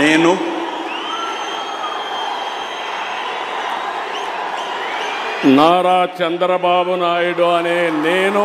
నేను నారా చంద్రబాబు నాయుడు అనే నేను